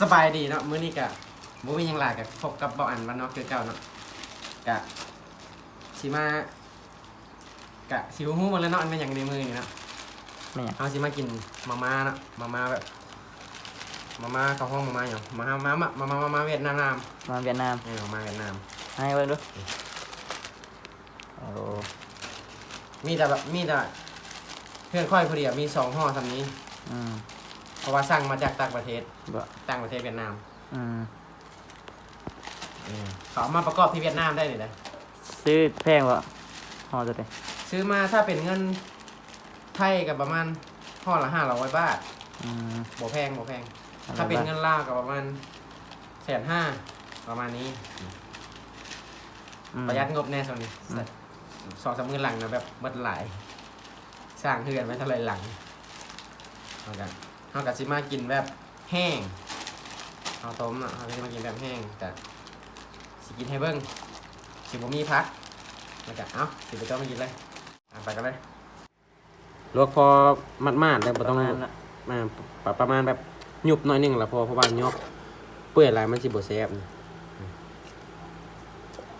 สบายดีเนาะมื้อนี้กะบ่มีหยังหลายกะพบกับเบาอันบ้านนอกคือเก่าเนาะกะสิมากะสิฮู้หมดแล้วเนาะอันเป็นหยังในมือนี่เนาะไม่อยากเอาสิมากินมาม่าเนาะมาม่าแบบมาม่าเข้าห้องมาม่าหยังมาม่ามามามามามาเวียดนามมาเวียดนามเออมาเวียดนาม ให้เบิ่งดูโอ้มีแต่แบบมีแต่เพื่อนค่อยผู้เดียวมีสองห่อทำนี้ อืม เพราะว่าสั่งมาจากต่างประเทศบ่ต่างประเทศเวียดนามอืมเขาเอามาประกอบที่เวียดนามได้เลยนะซื้อแพงบ่ฮอจะได้ซื้อมาถ้าเป็นเงินไทยกับประมาณห่อละห้าร้อยบาทอืมบ่แพงบ่แพง ถ้าเป็นเงินลาวกับประมาณแสนห้าประมาณนี้ อืม ประหยัดงบแน่ส่วนนี้อืม สองสามมือหลังนะแบบเบิดหลาย สร้างเฮือนไว้เท่าไรหลังเอากัน เอากับซิมากินแบบแห้งเอาต้มอะเอาซิมากินแบบแห้งแต่สิกินให้เบิ้งสิบ่มีพักแล้วก็เอ้าสิไปต้มมากินเลยอะไปกันเลยลวกพอมัดๆแล้วบ่ปต้ระองมาณน่ะมาปประมาณแบบหยุบหน่อยหนึงละพอเพราะว่ายกเปื่อยหลายมันสิบ่แซ่บนะ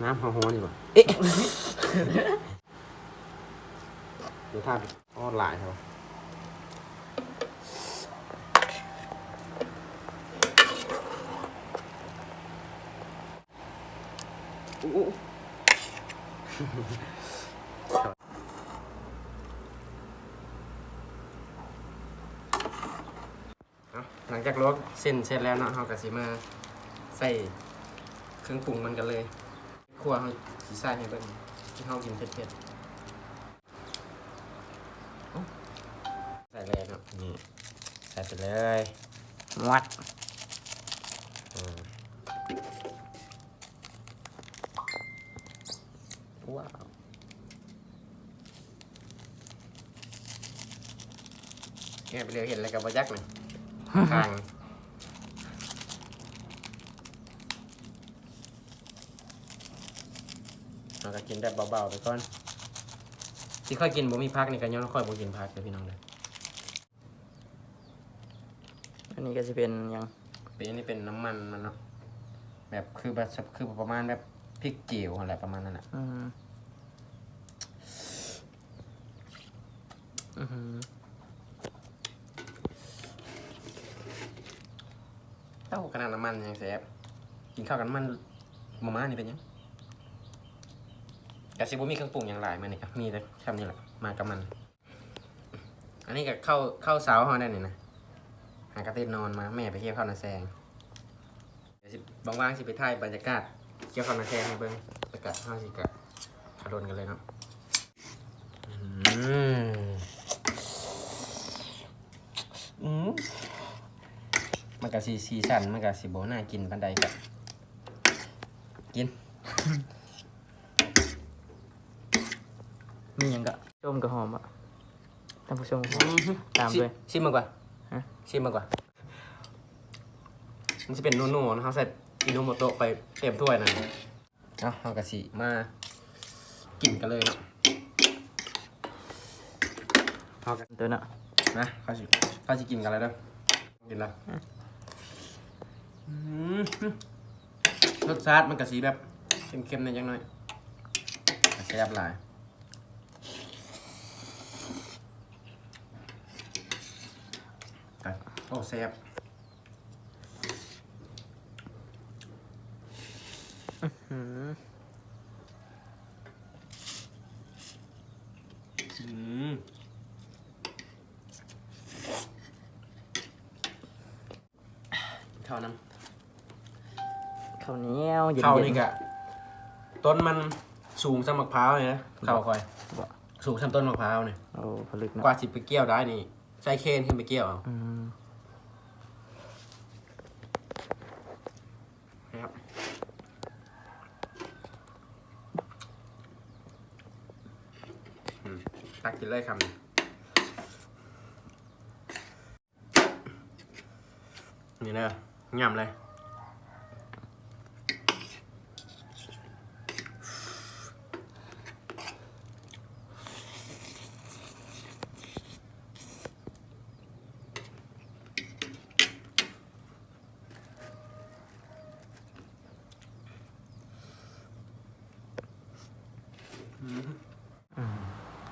น้ำหอมๆดีกว่าเอ๊ะดูท่าอ้อหลายใช่ปะอู้ เอา หลังจากลวกเส้นเสร็จแล้วเนาะเราก็สิมาใส่เครื่องปรุงมันกันเลยครัวเราสีใส่ให้เบิ่งที่เรากินเผ็ดๆเอาใส่เลยเนาะนี่ใส่ไปเลยวัดอืม ว้าวแกไปเร็วเห็นอะไรกับบะยักเลยข้างเราก็กินแบบเบาๆไปก่อนที่ค่อยกินบ่มีพักนี่ก็ย้อนค่อยบ่กินพักเลยพี่น้องเลยอันนี้ก็จะเป็นหยังเป็นอันนี้เป็นน้ำมันมันเนาะแบบคือแบบคือประมาณแบบพริกจิ๋วอะไรประมาณนั้นแหละ อืมอือหือ เต้าขนาดน้ำมันยังแซ่บกินข้าวกันมันมาม่านี่เป็นยังกะซิบ่มีเครื่องปรุงอย่างหลายมาเนี่ครับมีแต่คำนี้แหละมากับมัน อันนี้ก็เข้าเข้าเสาเฮาได้นี่นะหากระติดนอนมาแม่ไปเที่ยวข้าวนาแซงเดี๋ยวสิบางๆสิไปถ่ายบรรยากาศเที่ยวข้าวนาแซงให้เบิ่งบรรยากาศเฮาสิกะขะโดนกันเลยเนาะอืม อืมมันก็สีสีสันมันก็สิบ่น่ากินปานใดกะกิน มีหยังก็ส้มกับหอมอะท่านผู้ชมครับตามด้วย ชิมมากกว่าฮะ ชิมมากกว่า มันจะเป็นนัวๆนะครับใส่อิโนโมโตะไปเต็มถ้วยนั่นเอาเอากระสีมากินกันเลยเนาะเอากันตัวน่ะ นะเขาสิเขาสิกินกันเลยเด้อกินและอืมรสชาติมันกระสีแบบเค็มๆหน่อยจังหน่อยแซ่บหลายโอ้แซ่บอืม อืม ข้าวน้ข้าวเหนียวเย็ำนๆข้าวนี่กะต้นมันสูงสำมะพร้าวเลยนะข้าวคอย บ่ สูงสำต้นมะพร้าวเนี่ยโอ้ผลึกเนาะกว่าสิไปเกี่ยวได้นี่ใช้เคนขึ้นไปเกี่ยวเอาอืมครับอืมตักกินเลยคำนี้นี่เลย ง่ำเลย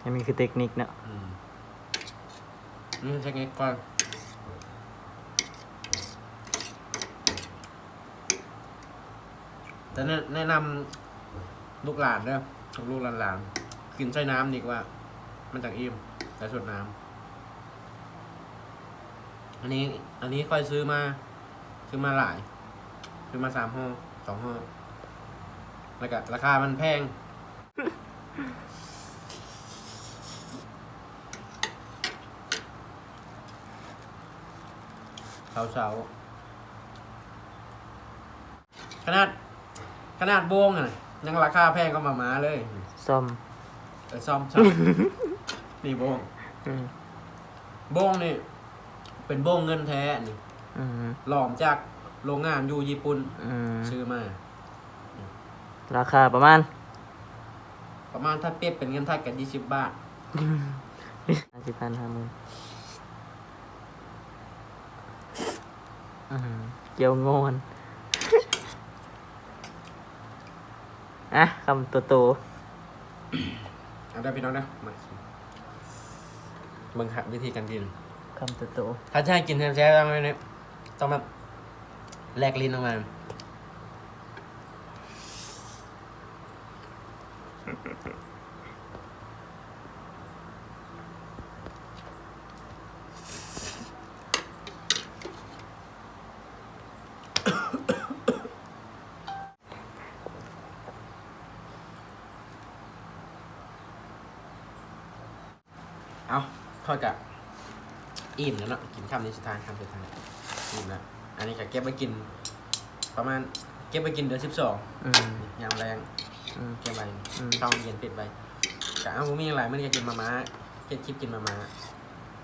อันนี้คือเทคนิคนอะอืมนี่เทคนิคก่อน แต่แนะนะนำลูกหลานด้อลูกหลานหลานๆกินใช้น้ำดีกว่า มันจากอิ่มแต่สดน้ำอันนี้ อันนี้ค่อยซื้อมา ซื้อมาหลาย ซื้อมาสามห่อสองห่อแล้วก็ราคามันแพงเสาเสาขนาด ขนาดโบงอะยังราคาแพงก็มาม้าเลยซ่อมเออซ่อมซ่อมนี่โบงอืมโบงนี่ เป็นโบงเงินแท้นี่อืมหลอมจากโรงงานอยู่ญี่ปุ่นอืมซื้อมา ราคาประมาณประมาณถ้าเปรียบเป็นเงินไทยกันยี่สิบบาท ห้าสิบพันห้าหมื่นอืมเกี่ยวงอน อะคำโตโตเอาได้พี่น้องนะมาบังคับวิธีการกินๆคำโตโตถ้าจะให้กินแท้ๆต้องอะไรเนี่ยต้องแบบแลกลิ้นออกมา เอาพอจะอิ่มแล้วเนาะกินคำนี้สุดท้ายคำสุดท้ายอิ่มแล้วอันนี้ก็เก็บไว้กิน ประมาณเก็บไว้กินเดือนสิบสองอืมยามแรงอืม เก็บไว้อืมช่องเย็นปิดไว้กะเอาบ่มีอะไรไม่ได้กินมาม่าเก็บคลิปกินมาม่า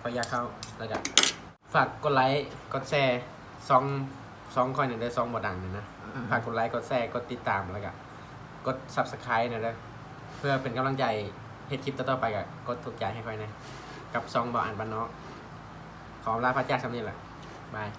พอยากเข้าแล้วก็ฝากกดไลค์กดแชร์ซองซองคอยหนึ่งได้ซองบ่ดังเนี่ยนะ ฝากกดไลค์ กดแชร์ กดติดตามแล้วก็กด subscribe หนะเด้อเพื่อเป็นกำลังใจเฮ็ดคลิปต่อๆไปก็กดถูกใจให้ค่อยนะ กับซองบ่อ่านบ้านเนาะขอลาพระเจ้าสำนี้แหละบาย